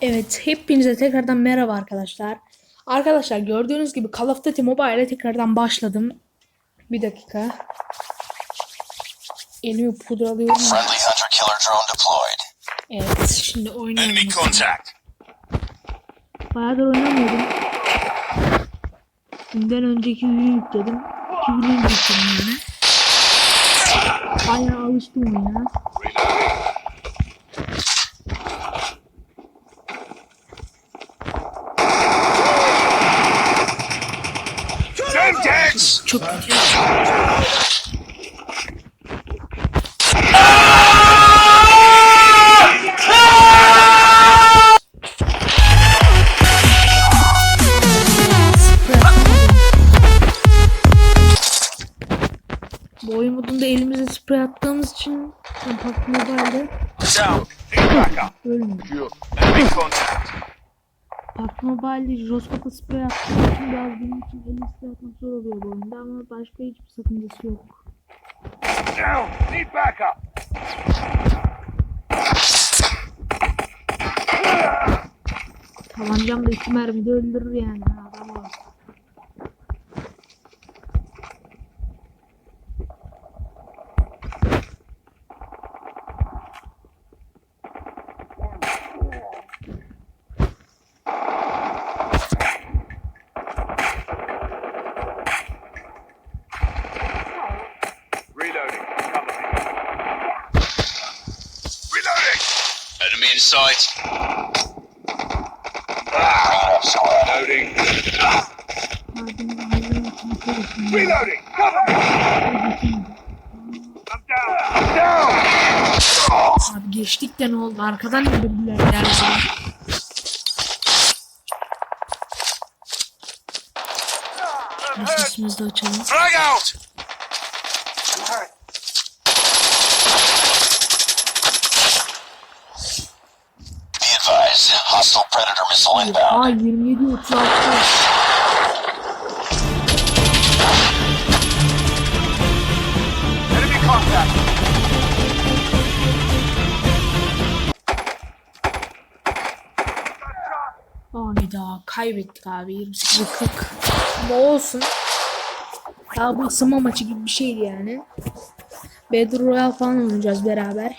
Evet, hepinize tekrardan merhaba arkadaşlar. Arkadaşlar gördüğünüz gibi Call of Duty Mobile'e tekrardan başladım. Bir dakika. Elimi pudralıyorum. Evet, şimdi contact. Bayağıdır oynamıyordum. Bundan önceki videoyu yükledim. İki video yükledim yani. Bayağı alıştım oyuna. Çok. Bu oyun modunda elimize sprey attığımız için. Need backup. ölmüyor. PUBG Mobile'de jiroskopa sprey attığım için biraz benim için el sprey atmak zor oluyor bu oyunda ama başka hiçbir sakıncası yok. Down. Need backup. Tabancam da iki mermide öldürür yani adam var. Reloading. Cover me. Reloading. Enemy in sight. Koyuyorsun. Reloading. Cover. I'm down. I'm down. Abi geçtik de ne oldu? Arkadan yani. Sesimizi predator missile inbound. Aa 27 36. Enemy contact. Hayda kaybettik abi 28 40. Ama olsun. Ya bu ısınma maçı gibi bir şeydi yani. Battle Royale falan oynayacağız beraber.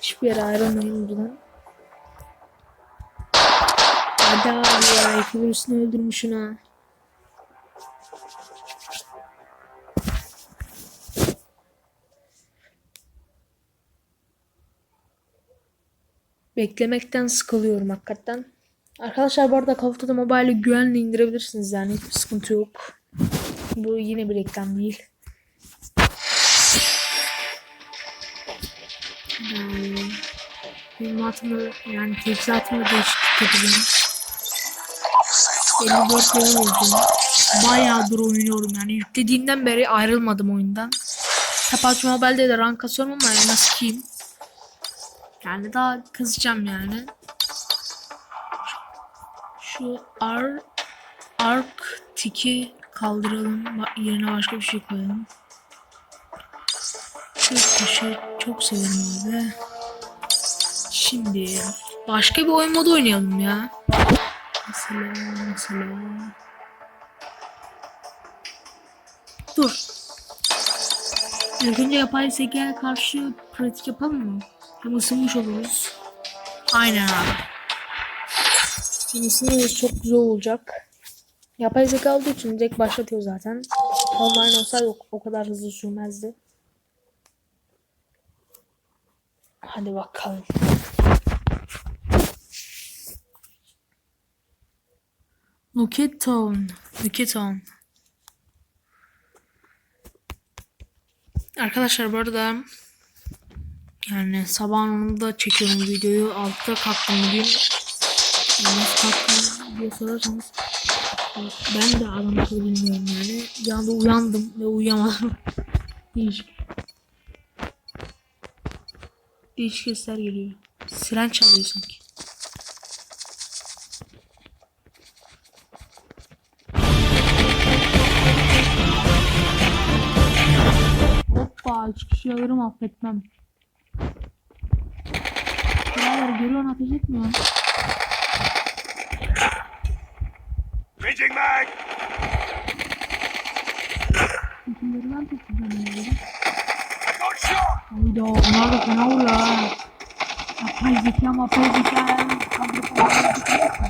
Hiçbir yere ayrılmayın buradan. Abi ya iki virüsünü öldürmüşsün ha. Beklemekten sıkılıyorum hakikaten. Arkadaşlar bu arada Call of Duty Mobile'i güvenle indirebilirsiniz yani hiçbir sıkıntı yok. Bu yine bir reklam değil. Yani, benim hatımda yani teçhizatımda değişiklik. 54 level oldum. Bayağıdır oynuyorum yani yüklediğinden beri ayrılmadım oyundan. Apache Mobile'de de rank kasıyorum ama nasıl kim? Yani daha kızacağım yani. Şu ar ark tiki kaldıralım. Yerine başka bir şey koyalım. Şu taşı çok severim abi. Şimdi başka bir oyun modu oynayalım ya. Mesela mesela. Dur. İlk önce yapay zekaya karşı pratik yapalım mı? Hem ısınmış oluruz. Aynen abi. Şimdi sınırımız çok güzel olacak. Yapay zeka olduğu için direkt başlatıyor zaten. Online olsaydı o, o kadar hızlı sürmezdi. Hadi bakalım. Nuketon. Nuketon. Arkadaşlar bu arada yani sabahın onunda çekiyorum videoyu. Altta kalktım bugün. Yani nasıl kalktım diye sorarsanız ben de akıllı bilmiyorum yani. Anda uyandım ve uyuyamadım. Değişik. Değişik sesler geliyor. Siren çalıyor sanki. Kaç kişi alırım affetmem. Birader görüyorsun ateş etmiyor. Reaching back. Kimleri ben tutacağım onları. Hayda onlar da fena vuruyor ha. Yapay zeka mapay zeka. Kaldırıp onları tutacak mı?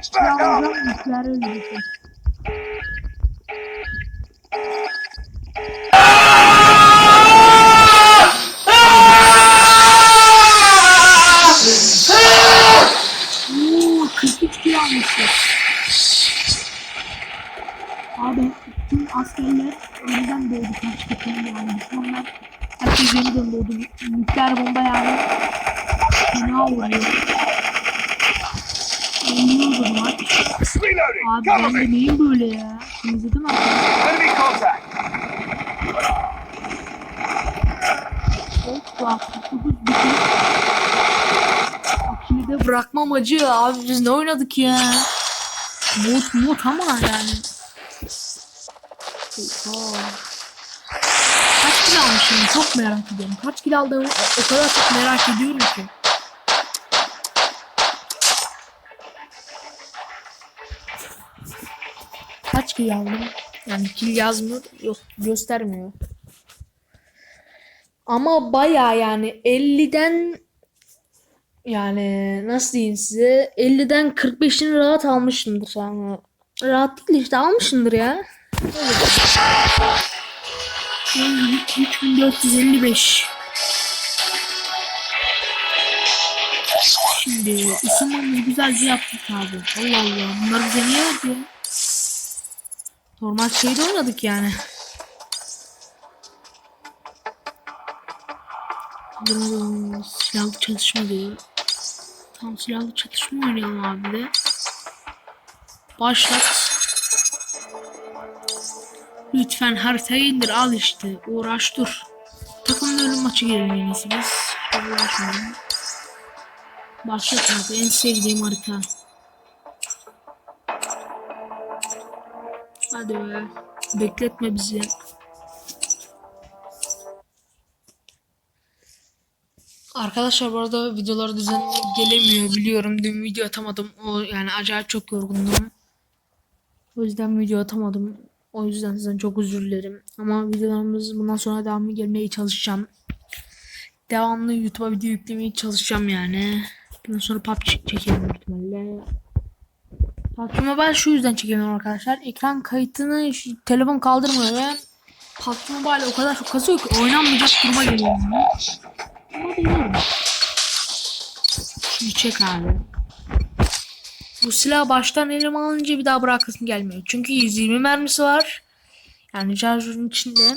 Abi, It's silah back up! alacağım, nükleer öldürecek. Oo, 43 kilo almışlar. Abi tüm askerler yeniden doğdu kaç takım yani düşmanlar herkes yeniden doğdu nükleer bomba yani fena vuruyor Ölüyordu bu maç Reloading! Abi Cover ben de me! neyim böyle ya İzledim abi Enemy contact! Of bak 49 bitir Bırakmam acı abi biz ne oynadık ya Mut mut ama yani Oha. Kaç kilo almışım çok merak ediyorum. Kaç kilo aldığımı o kadar çok merak ediyorum ki. Kaç kilo aldım? Yani kil yazmıyor. Yok göstermiyor. Ama baya yani 50'den yani nasıl diyeyim size 50'den 45'ini rahat almışımdır yani. Rahat değil işte almışımdır ya. Öyle. 3455 Şimdi ısınmamızı güzelce yaptık abi. Allah Allah. Bunlar bize niye verdi ya? Normal şeyde oynadık yani. Silahlı çatışma diyor. Tam silahlı çatışma oynayalım abi de. Başlat. Lütfen haritayı indir al işte. Uğraş dur. Takımda ölüm maçı girelim en iyisi. Başlat abi en sevdiğim harita. Hadi be. Bekletme bizi. Arkadaşlar bu arada videolar düzenli gelemiyor biliyorum. Dün video atamadım. O yani acayip çok yorgundum. O yüzden video atamadım. O yüzden sizden çok özür dilerim. Ama videolarımız bundan sonra devamlı gelmeye çalışacağım. Devamlı YouTube'a video yüklemeye çalışacağım yani. Bundan sonra PUBG çekelim ihtimalle. PUBG Mobile şu yüzden çekemiyorum arkadaşlar. Ekran kayıtını telefon kaldırmıyor ve PUBG Mobile o kadar çok kasıyor ki oynanmayacak duruma geliyor. Deniyorum. Şimdi çek abi. Bu silah baştan elime alınca bir daha bırakasım gelmiyor. Çünkü 120 mermisi var. Yani şarjörün içinde.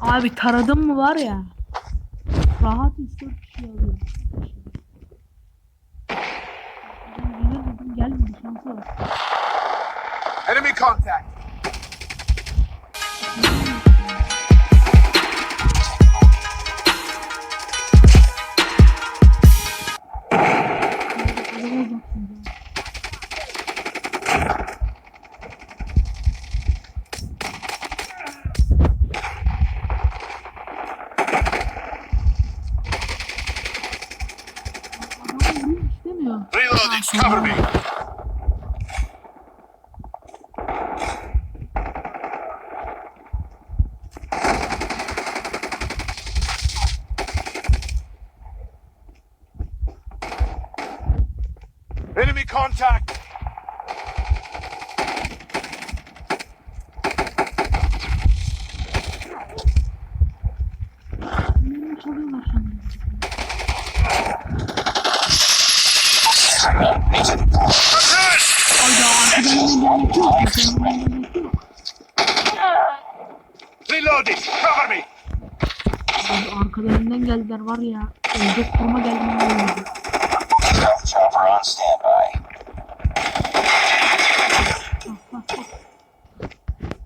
Abi taradım mı var ya. rahat 3-4 kişi alıyor. Enemy contact. Mm-hmm. Contact. Beni çalıyorlar şu an. Attack! Hayda arkadan bir yemek yok. Arkadan bir yemek yok. Reloading. Cover me. Abi arkalarından geldiler var ya. Ölecek duruma geldim. ben öldüm. Stealth chopper on standby. Bak bak bak.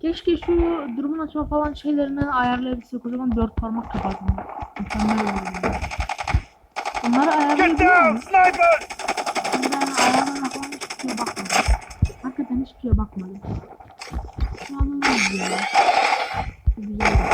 Keşke şu durumun açma falan şeylerini ayarlayabilsek. O zaman dört parmak yapardım. Mükemmel olurdu. Bunları ayarlayabiliyor muyum? Ben ayarlarına falan hiçbir şeye bakmadım. Hakikaten hiçbir şeye bakmadım. Şu an ya. Çok güzel oldu.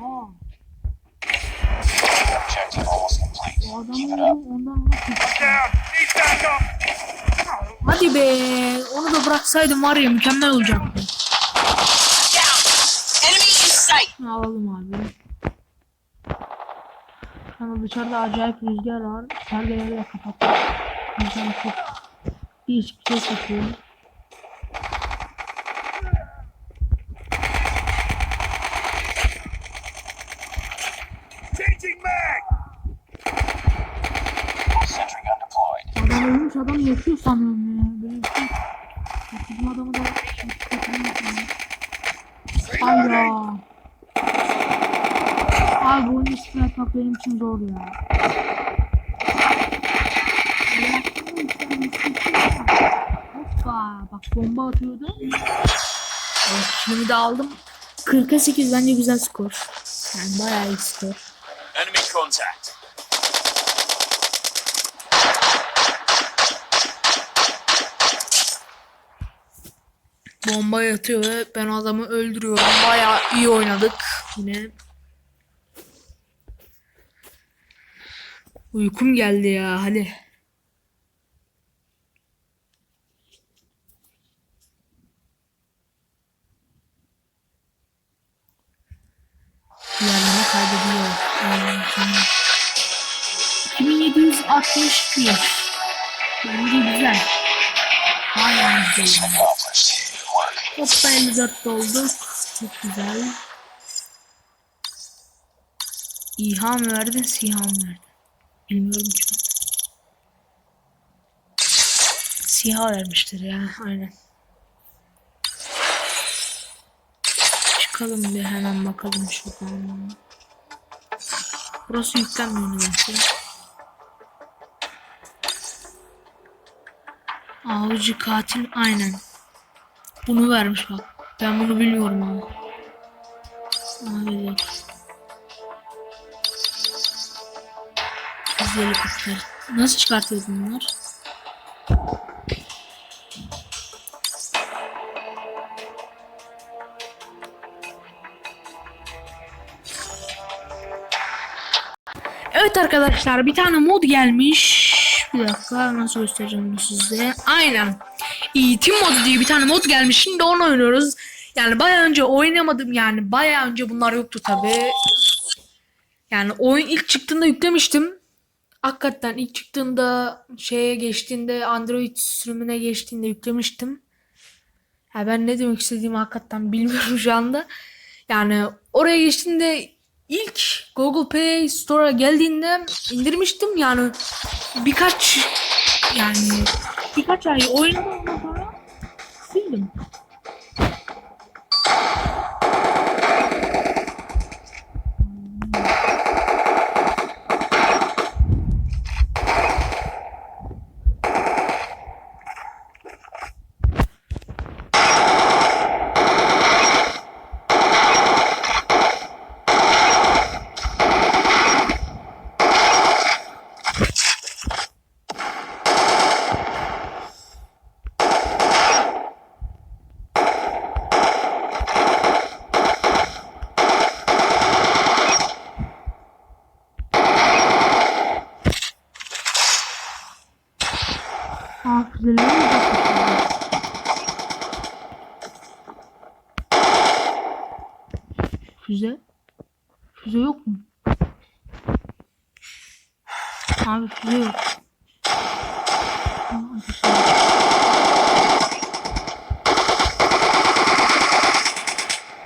Oha. Objective almost complete. O adamı Keep it up. vurdum ondan nasıl? Down. Need backup. Hadi be. Onu da bıraksaydım var ya mükemmel olacaktı. Alalım abi. Anda dışarıda acayip rüzgar var. Perdeleri de kapattım. İnsan çok bir ses yapıyor. Gun deployed. Adam ölmüş adam yaşıyor sanıyorum ya. Hayda. Abi bu oyunu skill atmak benim için zor ya. Hoppa bak bomba atıyordu. Evet, şimdi de aldım. 40'a 8 bence güzel skor. Yani bayağı iyi skor. Enemy contact. Bomba yatıyor ve ben adamı öldürüyorum. Bayağı iyi oynadık yine. Uykum geldi ya hadi. Yerlere kaydediyor. Aynen, tamam. 2761. Bence güzel. Bayağı güzel. Hoppa 54 dolduk. Çok güzel. İHA mı verdin, SİHA mı verdin? Bilmiyorum ki. SİHA vermiştir ya, aynen. Çıkalım bir hemen bakalım şuradan. Burası yüklenmiyor nedense. Avcı katil aynen. Bunu vermiş bak. Ben bunu bilmiyorum ama. Abi Güzel helikopter. Nasıl çıkartıyor bunlar? Evet arkadaşlar bir tane mod gelmiş. Bir dakika nasıl göstereceğim bunu size. Aynen. Eğitim modu diye bir tane mod gelmiş. Şimdi onu oynuyoruz. Yani bayağı önce oynamadım yani. Bayağı önce bunlar yoktu tabi. Yani oyun ilk çıktığında yüklemiştim. Hakikaten ilk çıktığında şeye geçtiğinde Android sürümüne geçtiğinde yüklemiştim. Ya ben ne demek istediğimi hakikaten bilmiyorum şu anda. Yani oraya geçtiğinde ilk Google Play Store'a geldiğinde indirmiştim yani birkaç yani birkaç ay oynadıktan sonra sildim. Aa füzeleri mi bakmışlar? Füze? Füze yok mu? Abi füze yok. Ateşler.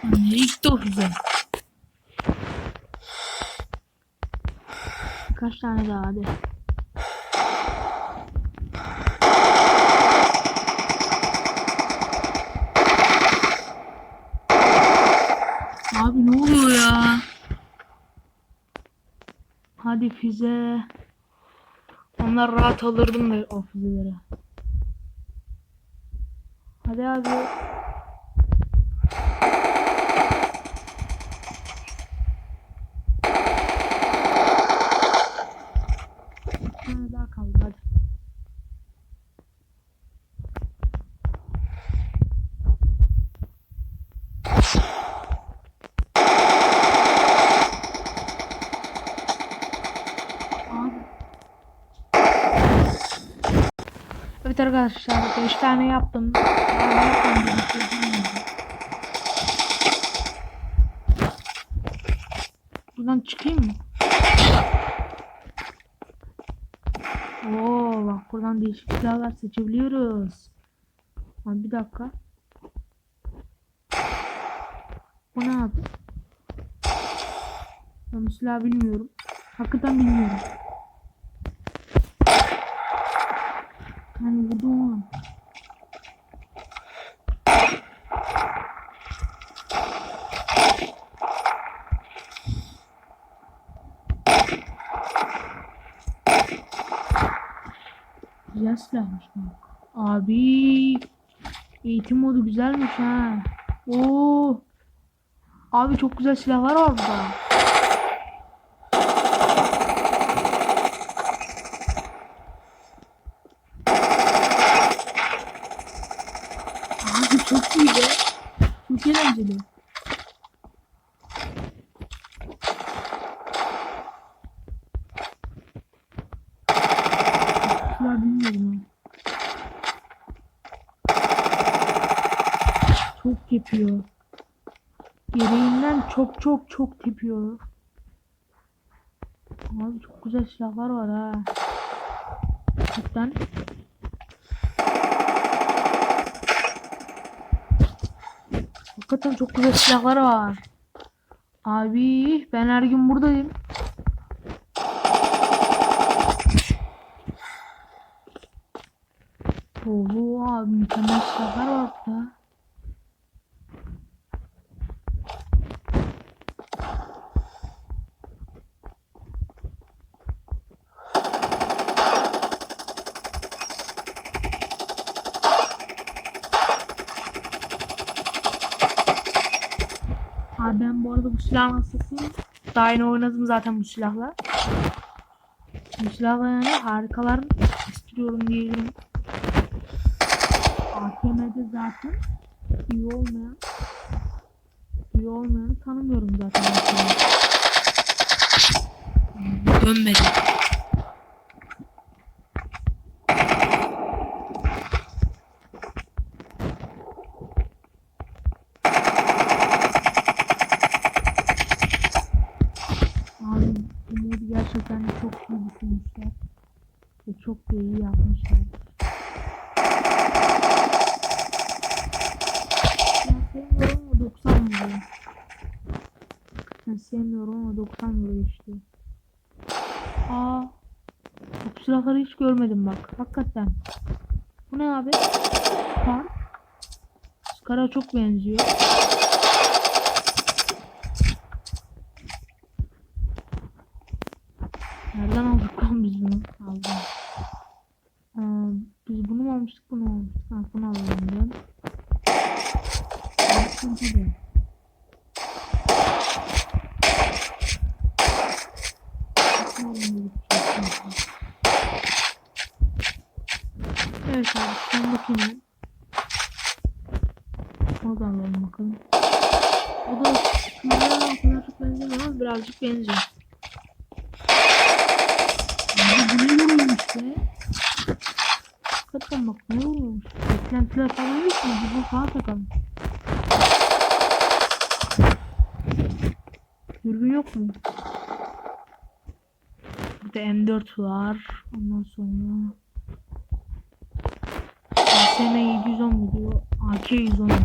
Nereye gitti o füze? Kaç tane daha hadi. Abi ne oluyor ya? Hadi füze. Onlar rahat alırdım da o füzeleri. Hadi abi. Bir tane daha kaldı hadi. Abi. Evet arkadaşlar 5 tane yaptım. Buradan çıkayım mı? Oo bak buradan değişik silahlar seçebiliyoruz. Abi bir dakika. Bu ne abi? Ben bu silahı bilmiyorum. Hakikaten bilmiyorum. Yani vurdum. Güzel silahmış bak. Abi. Eğitim modu güzelmiş ha. Oo. Abi çok güzel silahlar var burada. Abi çok iyi be. Eğlenceli. Ya bilmiyorum. Çok tepiyor. Gereğinden çok çok çok tepiyor. Abi çok güzel silahlar var ha. Cidden. Hakikaten çok güzel silahlar var. Abi ben her gün buradayım. Oo abi silahlar var burada. Abi silahın hastasıyım. Daha yeni oynadım zaten bu silahla. Bu silahla yani harikalar istiyorum diyebilirim. AKM'de zaten iyi olmayan iyi olmayanı tanımıyorum zaten. Dönmedi. Silahları hiç görmedim bak. Hakikaten. Bu ne abi? Scar. Scar'a çok benziyor. Nereden aldık lan biz bunu? Aldım. Aa, biz bunu mu almıştık bunu mu almıştık? Ha, bunu alalım diyorum. Bakın hadi. Bakın alalım dedik. Evet abi sen bakayım. O da alalım bakalım. O da kameradan kadar çok benzemiyor ama birazcık benziyor. Abi bu ne vuruyormuş be? Hakikaten bak ne vuruyormuş? Beklentiler falan yok mu? Bu sağa takalım. Dürbün yok mu? Burada M4 var. Ondan sonra ASM 710 mu diyor? AK 110 diyor.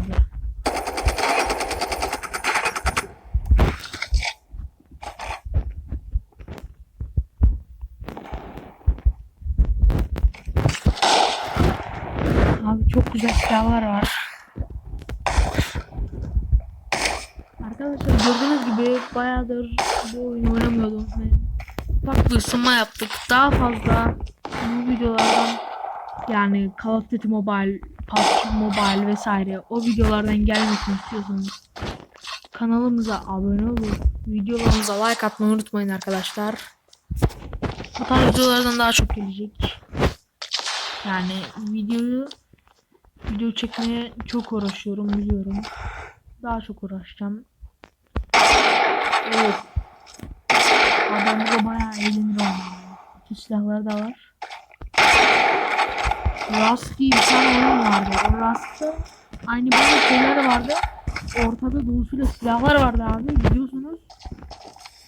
Abi çok güzel silahlar var. Arkadaşlar gördüğünüz gibi bayağıdır bu oyunu oynamıyordum ufak bir ısınma yaptık. Daha fazla bu videolardan yani Call of Duty Mobile, PUBG Mobile vesaire o videolardan gelmesini istiyorsanız kanalımıza abone olup videolarımıza like atmayı unutmayın arkadaşlar. Bu tarz videolardan daha çok gelecek. Yani videoyu video çekmeye çok uğraşıyorum biliyorum. Daha çok uğraşacağım. Evet. Adamda bayağı eğlenir ama. Bu silahları da var. Rust diye bir tane oyun vardı. O Rust'ta aynı böyle şeyler vardı. Ortada dolusuyla silahlar vardı abi. Biliyorsunuz.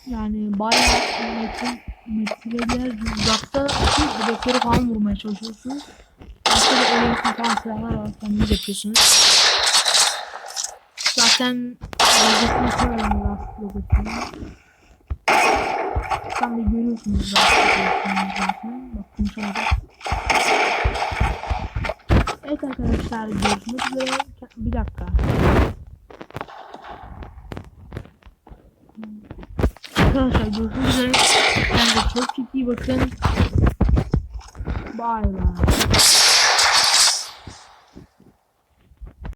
Yani bayağı metin metinler uzakta hedefleri falan vurmaya çalışıyorsunuz. Arkada öyle falan silahlar var. Kendiniz yapıyorsunuz. Zaten logosunu koyalım Rust logosunu. Sen de görüyorsunuz Rust logosunu zaten. Bak konuşamadım. Evet arkadaşlar görüşmek üzere. Bir dakika. Arkadaşlar görüşmek üzere. Kendinize çok çok iyi bakın. Bye bye.